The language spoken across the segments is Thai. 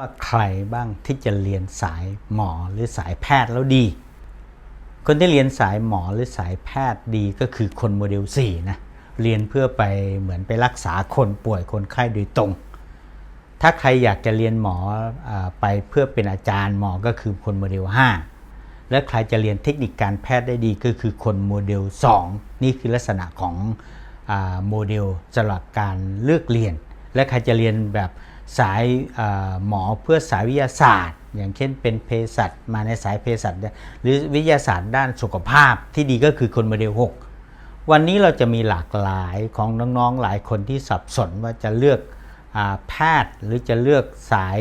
ว่าใครบ้างที่จะเรียนสายหมอหรือสายแพทย์แล้วดี คนที่เรียนสายหมอหรือสายแพทย์ดีก็คือคนโมเดล4นะเรียนเพื่อไปเหมือนไปรักษาคนป่วยคนไข้โดยตรง ถ้าใครอยากจะเรียนหมออไปเพื่อเป็นอาจารย์หมอก็คือคนโมเดล 5 และใครจะเรียนเทคนิคการแพทย์ได้ดีก็คือคนโมเดล 2 นี่คือลักษณะของอโมเดลสำหรับการเลือกเรียน และใครจะเรียนแบบ สายหมอเพื่อสายวิทยาศาสตร์ อย่างเช่นเป็นเภสัชมาในสายเภสัชหรือวิทยาศาสตร์ด้านสุขภาพที่ดีก็คือคนโมเดล6วันนี้เราจะมีหลากหลายของน้องๆหลายคนที่สับสนว่าจะเลือกอแพทย์หรือจะเลือกสาย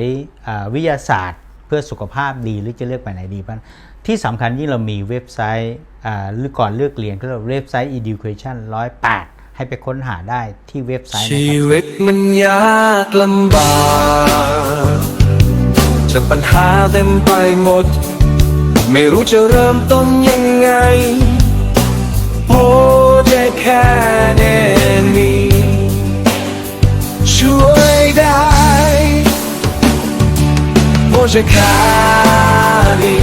วิทยาศาสตร์ เพื่อสุขภาพดีหรือจะเลือกไปไหนดีบ้างที่สำคัญยิ่งเรามีเว็บไซต์หรือก่อนเลือกเรียนก็เว็บไซต์ education 108 ให้ไปค้นหาได้ที่เว็บไซต์นะชีครับวิตมันยากลำบากจากปัญหาเต็มไปหมด ไม่รู้จะเริ่มต้นยังไงโอ้ได้แค่เนมีช่วยได้โอ้จะขาดี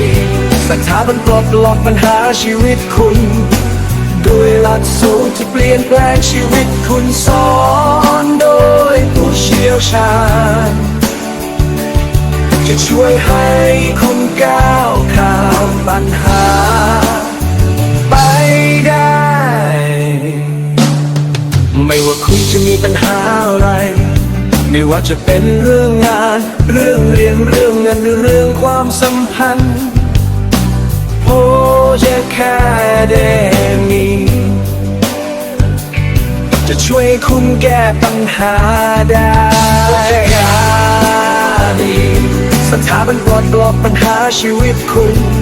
สถาบันปลดล็อกปัญหาชีวิตคุณ ยนแปลงชีวิตคุณสอนโดยผู้เชี่ยวชาญ จะช่วยให้คุณก้าวข้ามปัญหา ไปได้ ไม่ว่าคุณจะมีปัญหาอะไร ไม่ว่าจะเป็นเรื่องงาน เรื่องเรียนเรื่องเงินหรือเรื่องความสัมพันธ์โอ้จะแค่ได จะช่วยคุณแก้ปัญหาได้ดีสถาบันปลดล็อกปัญหาชีวิตคุณ